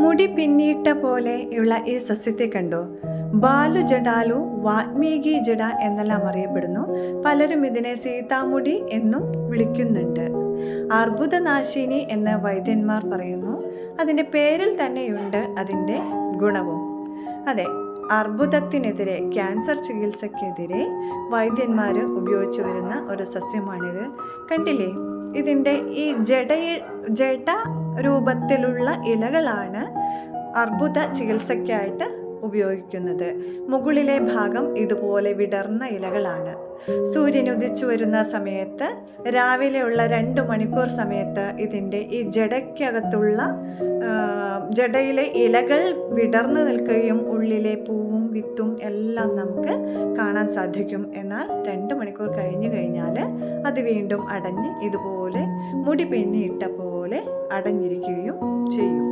മുടി പിന്നിയിട്ട പോലെയുള്ള ഈ സസ്യത്തെ കണ്ടോ? ബാലു ജഡാലു വാത്മീകി ജഡ എന്നെല്ലാം അറിയപ്പെടുന്നു. പലരും ഇതിനെ സീതാമുടി എന്നും വിളിക്കുന്നുണ്ട്. അർബുദനാശിനി എന്ന വൈദ്യന്മാർ പറയുന്നു അതിന്റെ പേരിൽ തന്നെയുണ്ട് അതിന്റെ ഗുണവും. അതെ അർബുദത്തിനെതിരെ ക്യാൻസർ ചികിത്സയ്ക്കെതിരെ വൈദ്യന്മാർ ഉപയോഗിച്ചു വരുന്ന ഒരു സസ്യമാണിത്. കണ്ടില്ലേ? ഇതിന്റെ ഈ ജഡ ജഡ രൂപത്തിലുള്ള ഇലകളാണ് അർബുദ ചികിത്സയ്ക്കായിട്ട് ഉപയോഗിക്കുന്നത്. മുകളിലെ ഭാഗം ഇതുപോലെ വിടർന്ന ഇലകളാണ്. സൂര്യൻ ഉദിച്ചു വരുന്ന സമയത്ത് രാവിലെയുള്ള രണ്ട് മണിക്കൂർ സമയത്ത് ഇതിന്റെ ഈ ജടയ്ക്കകത്തുള്ള ജടയിലെ ഇലകൾ വിടർന്നു നിൽക്കുകയും ഉള്ളിലെ പൂവും വിത്തും എല്ലാം നമുക്ക് കാണാൻ സാധിക്കും. എന്നാൽ രണ്ട് മണിക്കൂർ കഴിഞ്ഞു അത് വീണ്ടും അടഞ്ഞ് ഇതുപോലെ മുടി പിന്നിയിട്ട പോലെ അടഞ്ഞിരിക്കുകയും ചെയ്യും.